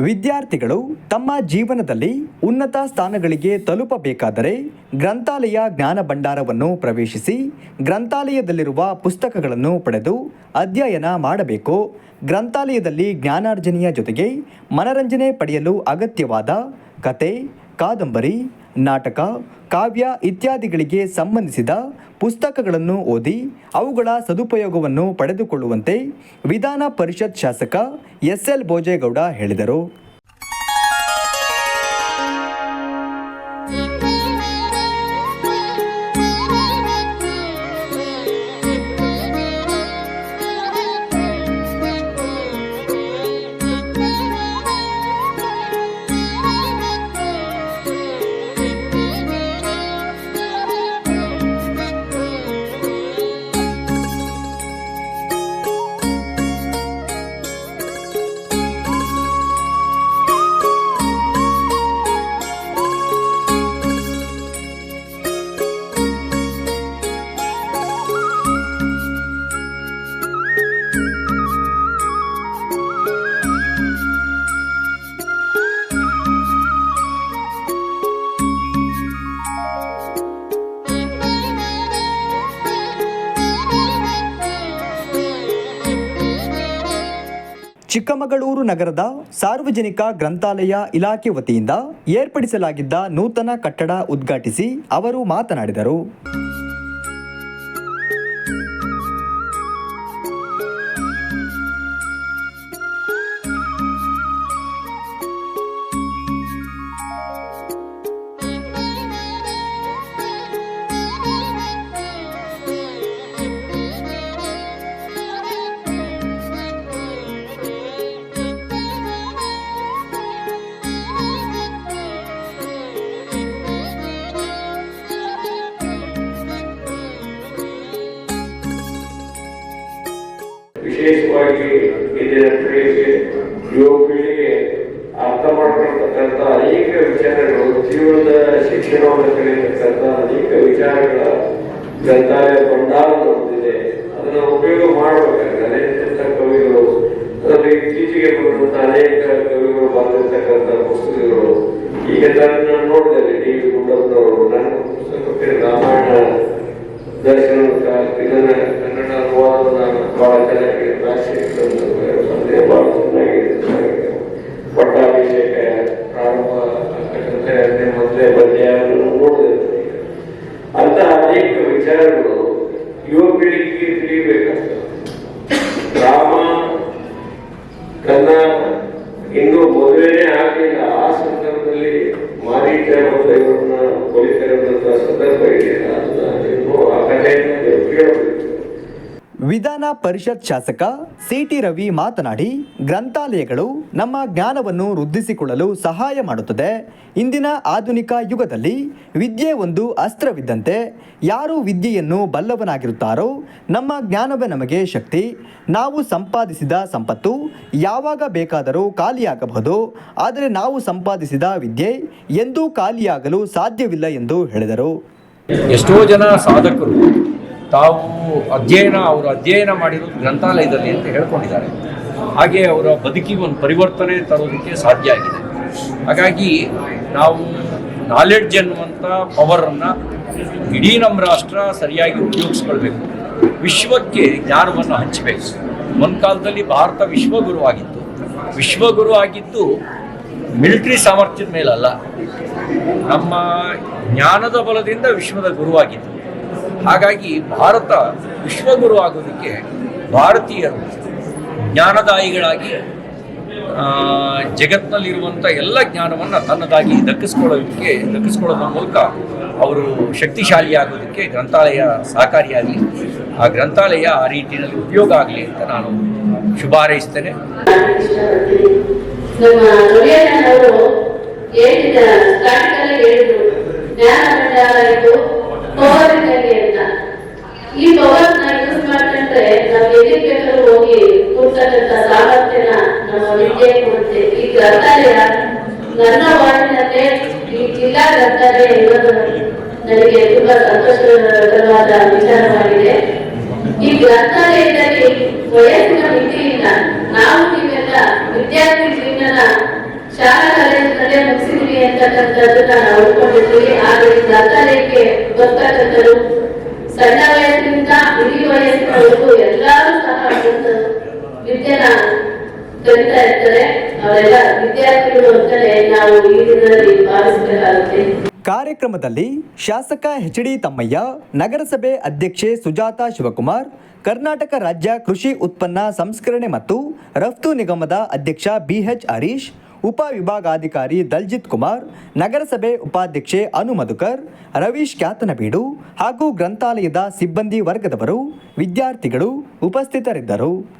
ವಿದ್ಯಾರ್ಥಿಗಳು ತಮ್ಮ ಜೀವನದಲ್ಲಿ ಉನ್ನತ ಸ್ಥಾನಗಳಿಗೆ ತಲುಪಬೇಕಾದರೆ ಗ್ರಂಥಾಲಯ ಜ್ಞಾನ ಭಂಡಾರವನ್ನು ಪ್ರವೇಶಿಸಿ ಗ್ರಂಥಾಲಯದಲ್ಲಿರುವ ಪುಸ್ತಕಗಳನ್ನು ಪಡೆದು ಅಧ್ಯಯನ ಮಾಡಬೇಕು. ಗ್ರಂಥಾಲಯದಲ್ಲಿ ಜ್ಞಾನಾರ್ಜನೆಯ ಜೊತೆಗೆ ಮನರಂಜನೆ ಪಡೆಯಲು ಅಗತ್ಯವಾದ ಕತೆ, ಕಾದಂಬರಿ ನಾಟಕ, ಕಾವ್ಯ ಇತ್ಯಾದಿಗಳಿಗೆ ಸಂಬಂಧಿಸಿದ ಪುಸ್ತಕಗಳನ್ನು ಓದಿ ಅವುಗಳ ಸದುಪಯೋಗವನ್ನು ಪಡೆದುಕೊಳ್ಳುವಂತೆ ವಿಧಾನ ಪರಿಷತ್ ಶಾಸಕ ಎಸ್ ಎಲ್ ಭೋಜೇಗೌಡ ಹೇಳಿದರು. ಚಿಕ್ಕಮಗಳೂರು ನಗರದ ಸಾರ್ವಜನಿಕ ಗ್ರಂಥಾಲಯ ಇಲಾಖೆ ವತಿಯಿಂದ ಏರ್ಪಡಿಸಲಾಗಿದ್ದ ನೂತನ ಕಟ್ಟಡ ಉದ್ಘಾಟಿಸಿ ಅವರು ಮಾತನಾಡಿದರು. ವಿಶೇಷವಾಗಿ ಇಂದಿನ ಪೀಳಿಗೆ ಯುವ ಪೀಳಿಗೆ ಅರ್ಥ ಮಾಡ್ಕೊಳ್ತಕ್ಕಂಥ ಅನೇಕ ವಿಚಾರಗಳು, ಜೀವನದ ಶಿಕ್ಷಣವನ್ನು ಕಲಿಯತಕ್ಕಂಥ ಅನೇಕ ವಿಚಾರಗಳ ಗ್ರಂಥಾಲಯ ಭಂಡಾರ ಹೊಂದಿದೆ ಅದನ್ನು ಉಪಯೋಗ ಮಾಡಬೇಕಾದ್ರೆ ಅನೇಕ ಕವಿಗಳು, ಅದರಲ್ಲಿ ಇತ್ತೀಚೆಗೆ ಬಂದಂತ ಅನೇಕ ಕವಿಗಳು ಬರೆದಿರ್ತಕ್ಕಂಥ ಪುಸ್ತಕಗಳು. ಈಗ ನಾನು ನೋಡಿದೆ ಡಿ ವಿ ಗುಂಡಪ್ಪನವರು ವಿಧಾನ ಪರಿಷತ್ ಶಾಸಕ ಸಿಟಿ ರವಿ ಮಾತನಾಡಿ, ಗ್ರಂಥಾಲಯಗಳು ನಮ್ಮ ಜ್ಞಾನವನ್ನು ವೃದ್ಧಿಸಿಕೊಳ್ಳಲು ಸಹಾಯ ಮಾಡುತ್ತದೆ. ಇಂದಿನ ಆಧುನಿಕ ಯುಗದಲ್ಲಿ ವಿದ್ಯೆ ಒಂದು ಅಸ್ತ್ರವಿದ್ದಂತೆ ಯಾರು ವಿದ್ಯೆಯನ್ನು ಬಲ್ಲವನಾಗಿರುತ್ತಾರೋ, ನಮ್ಮ ಜ್ಞಾನವೇ ನಮಗೆ ಶಕ್ತಿ. ನಾವು ಸಂಪಾದಿಸಿದ ಸಂಪತ್ತು ಯಾವಾಗ ಬೇಕಾದರೂ ಖಾಲಿಯಾಗಬಹುದು. ಆದರೆ ನಾವು ಸಂಪಾದಿಸಿದ ವಿದ್ಯೆ ಎಂದೂ ಖಾಲಿಯಾಗಲು ಸಾಧ್ಯವಿಲ್ಲ ಎಂದು ಹೇಳಿದರು. ಎಷ್ಟೋ ಜನ ಸಾಧಕರು ತಾವು ಅಧ್ಯಯನ, ಅವರು ಅಧ್ಯಯನ ಮಾಡಿರೋದು ಗ್ರಂಥಾಲಯದಲ್ಲಿ ಅಂತ ಹೇಳ್ಕೊಂಡಿದ್ದಾರೆ. ಹಾಗೆ ಅವರ ಬದುಕಿಗೆ ಒಂದು ಪರಿವರ್ತನೆ ತರೋದಕ್ಕೆ ಸಾಧ್ಯ ಆಗಿದೆ. ಹಾಗಾಗಿ ನಾವು ನಾಲೆಡ್ಜ್ ಅನ್ನುವಂಥ ಪವರನ್ನು ಇಡೀ ನಮ್ಮ ರಾಷ್ಟ್ರ ಸರಿಯಾಗಿ ಉಪಯೋಗಿಸ್ಕೊಳ್ಬೇಕು. ವಿಶ್ವಕ್ಕೆ ಜ್ಞಾನವನ್ನು ಹಂಚಬೇಕು. ಒಂದು ಕಾಲದಲ್ಲಿ ಭಾರತ ವಿಶ್ವಗುರು ಆಗಿತ್ತು. ವಿಶ್ವಗುರು ಆಗಿದ್ದು ಮಿಲಿಟರಿ ಸಾಮರ್ಥ್ಯದ ಮೇಲಲ್ಲ. ನಮ್ಮ ಜ್ಞಾನದ ಬಲದಿಂದ ವಿಶ್ವದ ಗುರುವಾಗಿತ್ತು. ಹಾಗಾಗಿ ಭಾರತ ವಿಶ್ವಗುರು ಆಗೋದಕ್ಕೆ ಭಾರತೀಯರು ಜ್ಞಾನದಾಯಿಗಳಾಗಿ ಜಗತ್ತಿನಲ್ಲಿರುವಂಥ ಎಲ್ಲ ಜ್ಞಾನವನ್ನು ತನ್ನದಾಗಿ ದಕ್ಕಿಸ್ಕೊಳ್ಳೋದಕ್ಕೆ ದಕ್ಕಿಸ್ಕೊಳ್ಳೋದ್ರ ಮೂಲಕ ಅವರು ಶಕ್ತಿಶಾಲಿ ಆಗೋದಕ್ಕೆ ಗ್ರಂಥಾಲಯ ಸಹಕಾರಿಯಾಗಲಿ. ಆ ಗ್ರಂಥಾಲಯ ಆ ರೀತಿಯಲ್ಲಿ ಉಪಯೋಗ ಆಗಲಿ ಅಂತ ನಾನು ಶುಭ ಹಾರೈಸ್ತೇನೆ. ಬೇಕಾದ್ರೂ ಹೋಗಿ ಕೊಡ್ತಕ್ಕಂಥ ಸಾಮರ್ಥ್ಯನ ನಮ್ಮ ವಿದ್ಯೆ ಕೊಡುತ್ತೆ. ಈ ಗ್ರಂಥಾಲಯ ನನ್ನ ವಾರ್ಡಿನಲ್ಲೇ ಈ ಜಿಲ್ಲಾ ಗ್ರಂಥಾಲಯ ಇರೋದು ನನಗೆ ತುಂಬಾ ಸಂತೋಷಕರವಾದ ವಿಚಾರವಾಗಿದೆ. ಈ ಗ್ರಂಥಾಲಯದಲ್ಲಿ ವಯಸ್ಸಿನ ಮಿತಿ ನಾವು ನೀವೆಲ್ಲ ವಿದ್ಯಾರ್ಥಿ ಜೀವನ ಶಾಲಾ ಕಾಲೇಜಿನಲ್ಲೇ ಮುಗಿಸಿದ್ವಿ ಅಂತಕ್ಕಂಥದ್ದನ್ನ ನಾವು ಉಳ್ಕೊಂಡಿರ್ತೀವಿ ಆದರೆ ಗ್ರಂಥಾಲಯಕ್ಕೆ ಬರ್ತಕ್ಕಂಥದ್ದು ಸಣ್ಣ ವಯಸ್ಸಿನಿಂದ ಇಡೀ ವಯಸ್ಸಿನವರೆಗೂ ಎಲ್ಲರೂ ಸಹ ವಿದ್ಯೆನ ಕಲಿತಾ ಇರ್ತಾರೆ. ಅವರೆಲ್ಲ ವಿದ್ಯಾರ್ಥಿಗಳು ಅಂತಲೇ ನಾವು ಈ ದಿನದಲ್ಲಿ ಭಾವಿಸಬೇಕಾಗುತ್ತೆ. ಕಾರ್ಯಕ್ರಮದಲ್ಲಿ ಶಾಸಕ ಎಚ್ ಡಿ ತಮ್ಮಯ್ಯ, ನಗರಸಭೆ ಅಧ್ಯಕ್ಷೆ ಸುಜಾತಾ ಶಿವಕುಮಾರ್, ಕರ್ನಾಟಕ ರಾಜ್ಯ ಕೃಷಿ ಉತ್ಪನ್ನ ಸಂಸ್ಕರಣೆ ಮತ್ತು ರಫ್ತು ನಿಗಮದ ಅಧ್ಯಕ್ಷ ಬಿಎಚ್ ಹರೀಶ್ ಉಪವಿಭಾಗಾಧಿಕಾರಿ ದಲ್ಜಿತ್ ಕುಮಾರ್, ನಗರಸಭೆ ಉಪಾಧ್ಯಕ್ಷೆ ಅನು ಮಧುಕರ್, ರವೀಶ್ ಖ್ಯಾತನಬೀಡು ಹಾಗೂ ಗ್ರಂಥಾಲಯದ ಸಿಬ್ಬಂದಿ ವರ್ಗದವರು, ವಿದ್ಯಾರ್ಥಿಗಳು ಉಪಸ್ಥಿತರಿದ್ದರು.